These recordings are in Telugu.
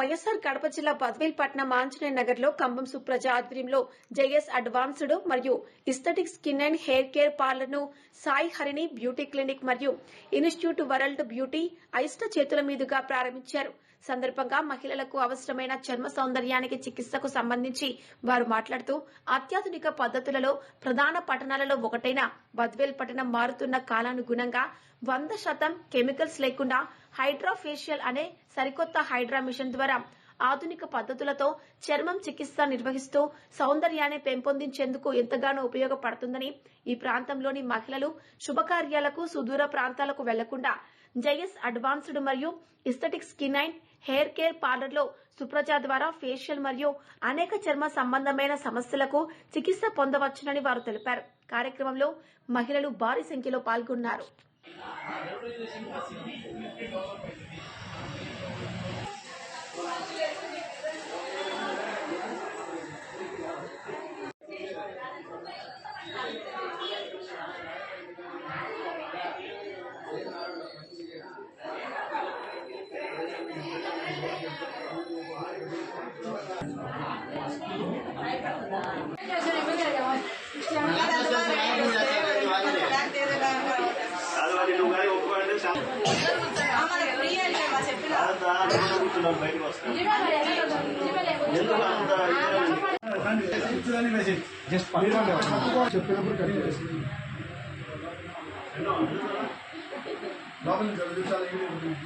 వైఎస్ఆర్ కడప జిల్లా బద్వేల్పట్నం ఆంజనేయ నగర్లో కంబం సుప్రజ ఆధ్వర్యంలో జేఎస్ అడ్వాన్స్డ్ మరియు aesthetic skin and hair care పార్లర్ను Sai Harini beauty clinic మరియు ఇన్స్టిట్యూట్ వరల్డ్ బ్యూటీ అయిష్ట చేతుల మీదుగా ప్రారంభించారు. సందర్భంగా మహిళలకు అవసరమైన చర్మ సౌందర్యానికి చికిత్సకు సంబంధించి వారు మాట్లాడుతూ అత్యాధునిక పద్ధతులలో ప్రధాన పట్టణాలలో ఒకటైన బద్వేల్ పట్టణం మారుతున్న కాలానుగుణంగా వంద శాతం కెమికల్స్ లేకుండా హైడ్రాఫేషియల్ అనే సరికొత్త హైడ్రా మిషన్ ద్వారా ఆధునిక పద్ధతులతో చర్మం చికిత్స నిర్వహిస్తూ సౌందర్యాన్ని పెంపొందించేందుకు ఎంతగానో ఉపయోగపడుతుందని ఈ ప్రాంతంలోని మహిళలు శుభకార్యాలకు సుదూర ప్రాంతాలకు వెళ్ళకుండా జయస్ అడ్వాన్స్డ్ మరియు aesthetic skin and hair care పార్లర్లో Supraja ద్వారా ఫేషియల్ మరియు అనేక చర్మ సంబంధమైన సమస్యలకు చికిత్స పొందవచ్చునని వారు తెలిపారు. కార్యక్రమంలో మహిళలు భారీ సంఖ్యలో పాల్గొన్నారు. లోపల కూర్చున్నాం బయటకు వస్తాం ఎందుకు అంత జస్ట్ చెప్పినప్పుడు కట్ చేసి లోపల చదివించాలి స్మైల్ అని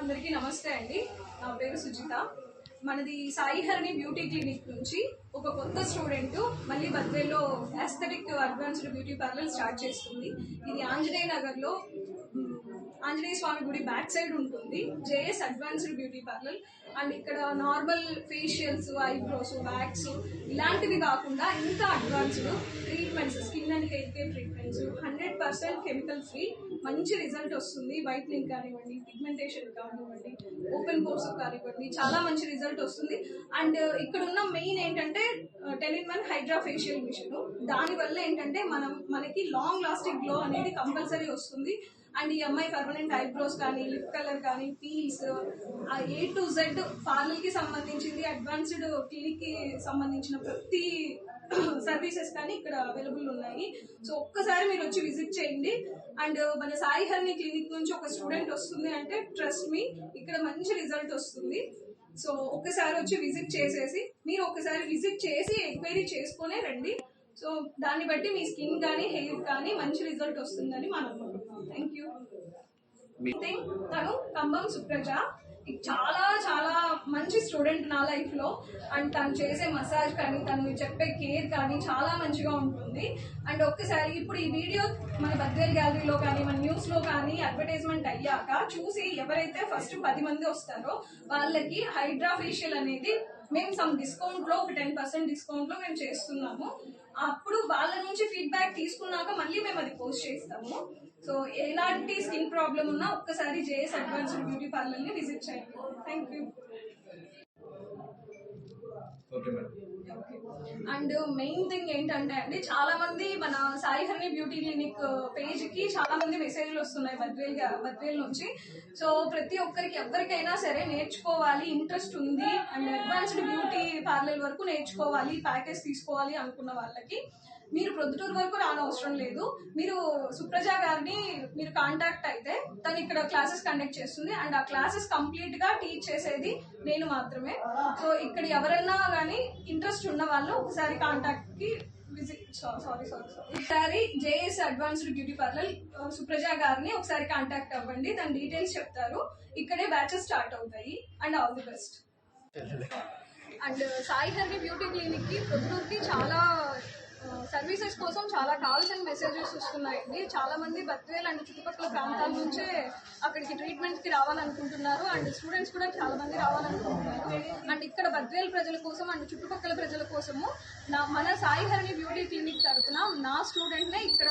అందరికీ నమస్తే అండి. నా పేరు సుజిత. మనది సాయి హరిణి బ్యూటీ క్లినిక్ నుంచి ఒక కొత్త స్టూడెంట్ మళ్ళీ బద్వేలో aesthetic advanced beauty parlour start చేస్తుంది. ఇది ఆంజనేయ నగర్లో ఆంజనేయ స్వామి గుడి బ్యాక్ సైడ్ ఉంటుంది. JS advanced beauty parlour. And ఇక్కడ నార్మల్ ఫేషియల్స్ ఐబ్రోస్ బ్యాగ్స్ ఇలాంటివి కాకుండా ఇంకా advanced treatments skin and hair care treatments. Hundred percent chemical free. మంచి రిజల్ట్ వస్తుంది. వైట్నింగ్ కానివ్వండి పిగ్మెంటేషన్ కానివ్వండి ఓపెన్ కోర్స్ కానివ్వండి చాలా మంచి రిజల్ట్ వస్తుంది. అండ్ ఇక్కడ ఉన్న మెయిన్ ఏంటంటే ten in one hydra facial machine. దానివల్ల ఏంటంటే మనం మనకి లాంగ్ లాస్టింగ్ గ్లో అనేది కంపల్సరీ వస్తుంది. అండ్ ఈ అమ్మాయి పర్మనెంట్ ఐబ్రోస్ కానీ లిప్ కలర్ కానీ పీల్స్ ఏ టు జెడ్ పార్లర్కి సంబంధించింది అడ్వాన్స్డ్ క్లినిక్కి సంబంధించిన ప్రతి సర్వీసెస్ కానీ ఇక్కడ అవైలబుల్ ఉన్నాయి. సో ఒక్కసారి మీరు వచ్చి విజిట్ చేయండి. అండ్ మన సాయి హర్ని క్లినిక్ నుంచి ఒక స్టూడెంట్ వస్తుంది అంటే ట్రస్ట్ మీ ఇక్కడ మంచి రిజల్ట్ వస్తుంది. సో ఒక్కసారి వచ్చి విజిట్ చేసేసి మీరు ఒక్కసారి విజిట్ చేసి ఎంక్వైరీ చేసుకునే రండి. సో దాన్ని బట్టి మీ స్కిన్ కానీ హెయిర్ కానీ మంచి రిజల్ట్ వస్తుందని మనం అనుకుంటున్నాం. థ్యాంక్ యూ తను కంబం సుప్రజ. చాలా చాలా మంచి స్టూడెంట్ నా లైఫ్లో. అండ్ తను చేసే మసాజ్ కానీ తను చెప్పే కేర్ కానీ చాలా మంచిగా ఉంటుంది. అండ్ ఒక్కసారి ఇప్పుడు ఈ వీడియో మన బద్వేల్ గ్యాలరీలో కానీ మన న్యూస్ కానీ అడ్వర్టైజ్మెంట్ అయ్యాక చూసి ఎవరైతే ఫస్ట్ పది మంది వస్తారో వాళ్ళకి హైడ్రా ఫేషియల్ అనేది మేము సమ్ డిస్కౌంట్లో ఒక టెన్ పర్సెంట్ డిస్కౌంట్లో మేము చేస్తున్నాము. అప్పుడు వాళ్ళ నుంచి ఫీడ్బ్యాక్ తీసుకున్నాక మళ్ళీ మేము అది పోస్ట్ చేస్తాము. సో ఎలాంటి స్కిన్ ప్రాబ్లం ఉన్నా ఒక్కసారి జేఎస్ అడ్వాన్స్డ్ బ్యూటీ పార్లర్ని విజిట్ చేయండి. Thank you and main thing ఏంటంటే అండి చాలా మంది మన Sai Harni beauty clinic uh, పేజ్కి చాలా మంది మెసేజ్లు వస్తున్నాయి బద్వేల్ గా- బద్వేల్ నుంచి. సో ప్రతి ఒక్కరికి ఎవరికైనా సరే నేర్చుకోవాలి ఇంట్రెస్ట్ ఉంది అండ్ అడ్వాన్స్డ్ బ్యూటీ పార్లర్ వరకు నేర్చుకోవాలి ప్యాకేజ్ తీసుకోవాలి అనుకున్న వాళ్ళకి మీరు ప్రొద్దుటూరు వరకు రానవసరం లేదు. మీరు సుప్రజ గారిని మీరు కాంటాక్ట్ అయితే తను ఇక్కడ క్లాసెస్ కండక్ట్ చేస్తుంది. అండ్ ఆ క్లాసెస్ కంప్లీట్గా టీచ్ చేసేది నేను మాత్రమే. సో ఇక్కడ ఎవరైనా కానీ ఇంట్రెస్ట్ ఉన్న వాళ్ళు ఒకసారి కాంటాక్ట్కి విజిట్ సారీ సారీ సారీ ఒకసారి JS advanced beauty parlour Supraja గారిని ఒకసారి కాంటాక్ట్ అవ్వండి. దాని డీటెయిల్స్ చెప్తారు. ఇక్కడే బ్యాచెస్ స్టార్ట్ అవుతాయి. And all the best and Sai Hari beauty క్లినిక్కి ప్రొద్దుటూరుకి చాలా సర్వీసెస్ కోసం చాలా కాల్స్ అండ్ మెసేజెస్ వస్తున్నాయండి. చాలా మంది బత్వేల్ అండ్ చుట్టుపక్కల ప్రాంతాల నుంచే అక్కడికి ట్రీట్మెంట్కి రావాలనుకుంటున్నారు. అండ్ స్టూడెంట్స్ కూడా చాలా మంది రావాలనుకుంటున్నారు. అండ్ ఇక్కడ బద్వేల్ ప్రజల కోసం అండ్ చుట్టుపక్కల ప్రజల కోసము నా మన సాయి హరిణి బ్యూటీ క్లినిక్ తరఫున నా స్టూడెంట్ నే ఇక్కడ